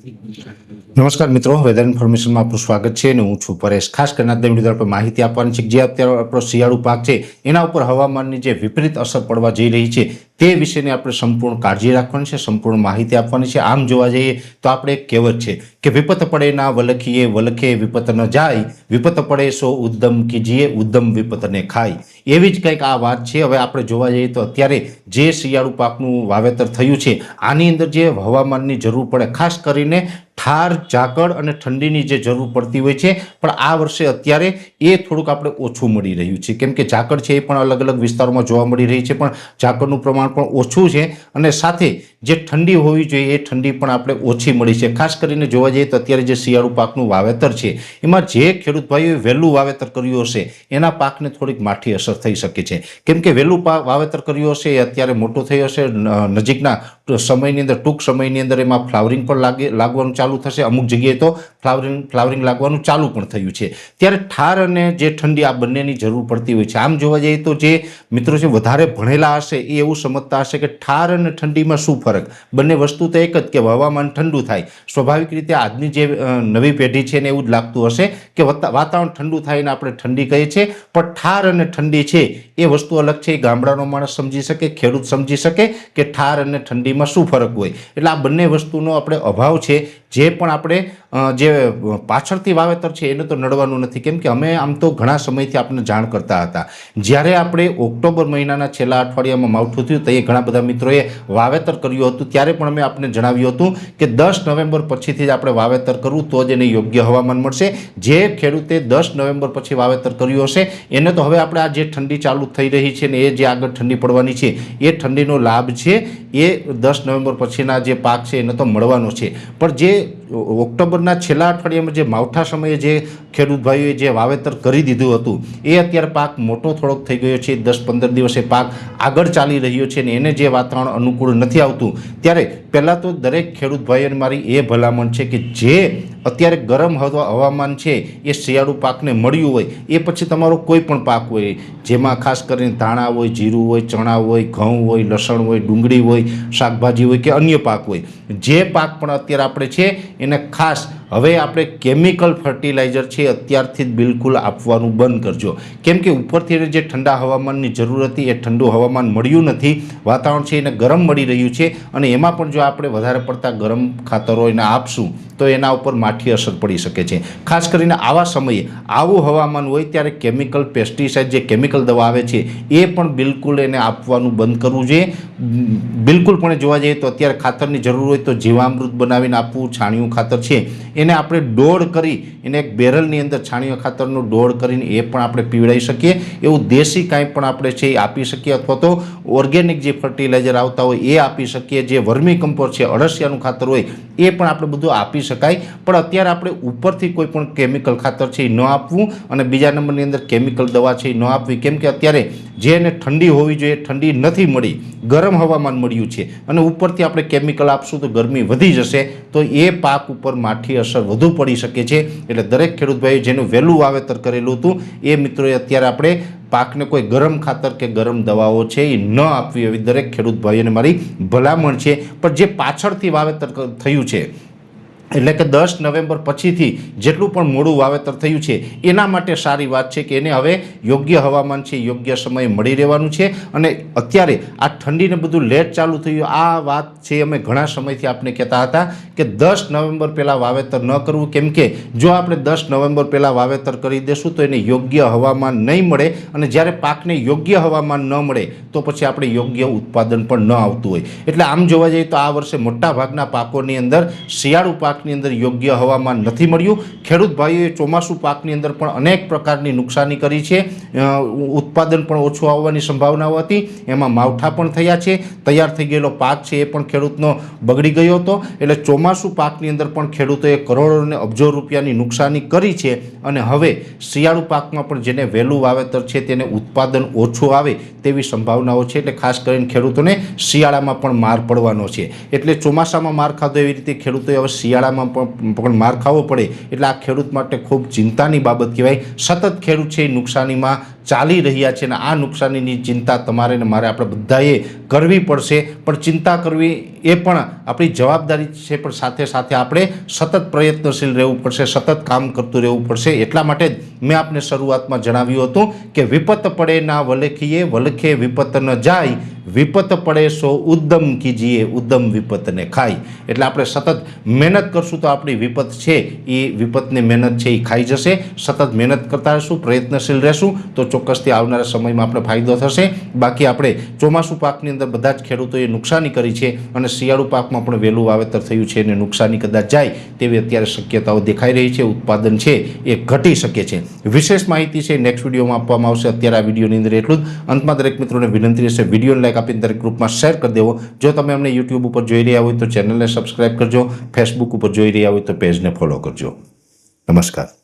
નમસ્કાર મિત્રો વેધર ઇન્ફોર્મેશનમાં આપનું સ્વાગત છે અને હું છું પરેશ. ખાસ કરીને આજના વીડિયો આપણે માહિતી આપવાની છે જે અત્યારે આપણો શિયાળુ પાક છે, એના ઉપર હવામાનની જે વિપરીત અસર પડવા જઈ રહી છે તે વિશેની આપણે સંપૂર્ણ કાળજી રાખવાની છે, સંપૂર્ણ માહિતી આપવાની છે. આમ જોવા જઈએ તો આપણે એક કહેવત છે કે વિપત પડે ના વલખીએ, વલખે વિપત ન જાય. વિપત પડે સો ઉદ્દમ કીજીએ ઉદ્દમ વિપતને ખાય. એવી જ કંઈક આ વાત છે. હવે આપણે જોવા જઈએ તો અત્યારે જે શિયાળુ પાકનું વાવેતર થયું છે, આની અંદર જે હવામાનની જરૂર પડે, ખાસ કરીને ઠાર ઝાકળ અને ઠંડીની જે જરૂર પડતી હોય છે. પણ આ વર્ષે અત્યારે એ થોડુંક આપણે ઓછું મળી રહ્યું છે. કેમ કે ઝાકળ છે એ પણ અલગ અલગ વિસ્તારોમાં જોવા મળી રહી છે, પણ ઝાકળનું પ્રમાણ પણ ઓછું છે અને સાથે જે ઠંડી હોવી જોઈએ એ ઠંડી પણ આપણે ઓછી મળી છે. ખાસ કરીને જોવા જઈએ તો અત્યારે જે શિયાળુ પાકનું વાવેતર છે, એમાં જે ખેડૂત ભાઈઓએ વહેલું વાવેતર કર્યું હશે, એના પાકને થોડીક માઠી અસર થઈ શકે છે. કેમ કે વહેલું પાક વાવેતર કર્યું હશે એ અત્યારે મોટો થયો હશે નજીકના સમયની અંદર ટૂંક સમયની અંદર એમાં ફ્લાવરિંગ પણ લાગે, લાગવાનું ચાલુ થશે. અમુક જગ્યાએ તો ફ્લાવરિંગ ફ્લાવરિંગ લાગવાનું ચાલુ પણ થયું છે. ત્યારે ઠાર અને જે ઠંડી આ બંનેની જરૂર પડતી હોય છે. આમ જોવા જઈએ તો જે મિત્રો છે, વધારે ભણેલા હશે, એ એવું સમજતા હશે કે ઠાર અને ઠંડીમાં શું ફરક? બંને વસ્તુ તો એક જ કે હવામાન ઠંડુ થાય. સ્વાભાવિક રીતે આજની જે નવી પેઢી છે ને એવું જ લાગતું હશે કે વાતાવરણ ઠંડુ થાય ને આપણે ઠંડી કહીએ છીએ. પણ ઠાર અને ઠંડી છે, એ વસ્તુ અલગ છે. એ ગામડાનો માણસ સમજી શકે, ખેડૂત સમજી શકે કે ઠાર અને ઠંડીમાં શું ફરક હોય. એટલે આ બંને વસ્તુનો આપણે અભાવ છે. જે પણ આપણે જે પાછળથી વાવેતર છે એને તો નડવાનું નથી. કેમ કે અમે આમ તો ઘણા સમયથી આપણને જાણ કરતા હતા. જ્યારે આપણે ઓક્ટોબર મહિનાના છેલ્લા અઠવાડિયામાં માવઠું થયું તો એ ઘણા બધા મિત્રોએ વાવેતર કર્યું હતું. ત્યારે પણ અમે આપને જણાવ્યું હતું કે દસ નવેમ્બર પછીથી જ આપણે વાવેતર કરવું તો જ એને યોગ્ય હવામાન મળશે. જે ખેડૂતે દસ નવેમ્બર પછી વાવેતર કર્યું હશે, એને તો હવે આપણે આ જે ઠંડી ચાલુ થઈ રહી છે ને એ જે આગળ ઠંડી પડવાની છે, એ ઠંડીનો લાભ છે, એ દસ નવેમ્બર પછીના જે પાક છે એને તો મળવાનો છે. પણ જે ઓક્ટોબરના છેલ્લા અઠવાડિયામાં જે માવઠા સમયે જે ખેડૂત ભાઈઓએ જે વાવેતર કરી દીધું હતું, એ અત્યારે પાક મોટો થોડોક થઈ ગયો છે. દસ પંદર દિવસે પાક આગળ ચાલી રહ્યો છે ને એને જે વાતાવરણ અનુકૂળ નથી આવતું, ત્યારે પહેલાં તો દરેક ખેડૂત ભાઈઓને મારી એ ભલામણ છે કે જે અત્યારે ગરમ હવા હવામાન છે, એ શિયાળુ પાકને મળ્યું હોય, એ પછી તમારો કોઈ પણ પાક હોય, જેમાં ખાસ કરીને ધાણા હોય, જીરું હોય, ચણા હોય, ઘઉં હોય, લસણ હોય, ડુંગળી હોય, શાકભાજી હોય કે અન્ય પાક હોય, જે પાક પણ અત્યારે આપણે છે, એને ખાસ હવે આપણે કેમિકલ ફર્ટિલાઇઝર છે અત્યારથી જ બિલકુલ આપવાનું બંધ કરજો. કેમ કે ઉપરથી જે ઠંડા હવામાનની જરૂર હતી એ ઠંડુ હવામાન મળ્યું નથી, વાતાવરણ છે એને ગરમ મળી રહ્યું છે અને એમાં પણ જો આપણે વધારે પડતા ગરમ ખાતરો એને આપશું, તો એના ઉપર માઠી અસર પડી શકે છે. ખાસ કરીને આવા સમયે આવું હવામાન હોય ત્યારે કેમિકલ પેસ્ટિસાઇડ જે કેમિકલ દવા આવે છે એ પણ બિલકુલ એને આપવાનું બંધ કરવું જોઈએ. બિલકુલ પણ જોવા જઈએ તો અત્યારે ખાતરની જરૂર હોય તો જીવામૃત બનાવીને આપવું, છાણિયું ખાતર છે એને આપણે ડોળ કરી, એને એક બેરલની અંદર છાણિયા ખાતરનું ડોળ કરીને એ પણ આપણે પીવડાવી શકીએ. એવું દેશી કાંઈ પણ આપણે છે એ આપી શકીએ. અથવા તો ઓર્ગેનિક જે ફર્ટિલાઇઝર આવતા હોય એ આપી શકીએ. જે વર્મી કમ્પોસ્ટ છે, અળસિયાનું ખાતર હોય એ પણ આપણે બધું આપી શકાય. પણ અત્યારે આપણે ઉપરથી કોઈ પણ કેમિકલ ખાતર છે એ ન આપવું અને બીજા નંબરની અંદર કેમિકલ દવા છે એ ન આપવી. કેમ કે અત્યારે જે એને ઠંડી હોવી જોઈએ, ઠંડી નથી મળી, ગરમ હવામાન મળ્યું છે અને ઉપરથી આપણે કેમિકલ આપશું તો ગરમી વધી જશે, તો એ પાક ઉપર માઠી અસર વધુ પડી શકે છે. એટલે દરેક ખેડૂતભાઈ જેનું વહેલું વાવેતર કરેલું હતું, એ મિત્રોએ અત્યારે આપણે પાકને કોઈ ગરમ ખાતર કે ગરમ દવાઓ છે એ ન આપવી એવી દરેક ખેડૂત મારી ભલામણ છે. પણ જે પાછળથી વાવેતર થયું છે એટલે કે દસ નવેમ્બર પછીથી જેટલું પણ મોડું વાવેતર થયું છે, એના માટે સારી વાત છે કે એને હવે યોગ્ય હવામાન છે, યોગ્ય સમયે મળી રહેવાનું છે. અને અત્યારે આ ઠંડીને બધું લેટ ચાલુ થયું, આ વાત છે અમે ઘણા સમયથી આપણે કહેતા હતા કે દસ નવેમ્બર પહેલાં વાવેતર ન કરવું. કેમ કે જો આપણે દસ નવેમ્બર પહેલાં વાવેતર કરી દેશું તો એને યોગ્ય હવામાન નહીં મળે અને જ્યારે પાકને યોગ્ય હવામાન ન મળે તો પછી આપણે યોગ્ય ઉત્પાદન પણ ન આવતું હોય. એટલે આમ જોવા જઈએ તો આ વર્ષે મોટા ભાગના પાકોની અંદર શિયાળુ પાકની અંદર યોગ્ય હવામાન નથી મળ્યું. ખેડૂત ભાઈઓએ ચોમાસું પાકની અંદર પણ અનેક પ્રકારની નુકસાની કરી છે. ઉત્પાદન પણ ઓછું આવવાની સંભાવનાઓ હતી. એમાં માવઠા પણ થયા છે. તૈયાર થઈ ગયેલો પાક છે એ પણ ખેડૂતનો બગડી ગયો હતો. એટલે ચોમાસું પાકની અંદર પણ ખેડૂતોએ કરોડો અને અબજો રૂપિયાની નુકસાની કરી છે. અને હવે શિયાળુ પાકમાં પણ જેને વહેલું વાવેતર છે તેને ઉત્પાદન ઓછું આવે તેવી સંભાવનાઓ છે. એટલે ખાસ કરીને ખેડૂતોને શિયાળામાં પણ માર પડવાનો છે. એટલે ચોમાસામાં માર ખાધો એવી રીતે ખેડૂતોએ હવે શિયાળામાં પણ પણ માર ખાવો પડે. એટલે આ ખેડૂત માટે ખૂબ ચિંતાની બાબત કહેવાય. સતત ખેડૂત છે એ નુકસાનીમાં ચાલી રહ્યા છે અને આ નુકસાનીની ચિંતા તમારે ને મારે આપણે બધાએ કરવી પડશે. પણ ચિંતા કરવી એ પણ આપણી જવાબદારી છે, પણ સાથે સાથે આપણે સતત પ્રયત્નશીલ રહેવું પડશે, સતત કામ કરતું રહેવું પડશે. એટલા માટે જ મેં આપને શરૂઆતમાં જણાવ્યું હતું કે વિપત પડે ના વલખીએ વલખે વિપત ન જાય. વિપત પડે સો ઉદ્દમ કીજીએ ઉદ્દમ વિપતને ખાય. એટલે આપણે સતત મહેનત કરશું તો આપણી વિપત છે. એ વિપતની મહેનત છે એ ખાઈ જશે. સતત મહેનત કરતા રહેશું, પ્રયત્નશીલ રહેશું. તો ચોક્કસથી આવનારા સમયમાં આપણે ફાયદો થશે. બાકી આપણે ચોમાસું પાકની અંદર બધા જ ખેડૂતોએ નુકસાની કરી છે અને શિયાળુ પાકમાં પણ વહેલું વાવેતર થયું છે અને નુકસાની કદાચ જાય તેવી અત્યારે શક્યતાઓ દેખાઈ રહી છે. ઉત્પાદન છે એ ઘટી શકે છે. વિશેષ માહિતી છે નેક્સ્ટ વિડીયોમાં આપવામાં આવશે. અત્યારે આ વિડીયોની અંદર એટલું જ. અંતમાં દરેક મિત્રોને વિનંતી રહેશે વિડીયોને લાઈક આપીને દરેક ગ્રુપમાં શેર કરી દેવો. જો તમે અમને યુટ્યુબ ઉપર જોઈ રહ્યા હોય તો ચેનલને સબસ્ક્રાઈબ કરજો. ફેસબુક ઉપર જોઈ રહ્યા હોય તો પેજને ફોલો કરજો. નમસ્કાર.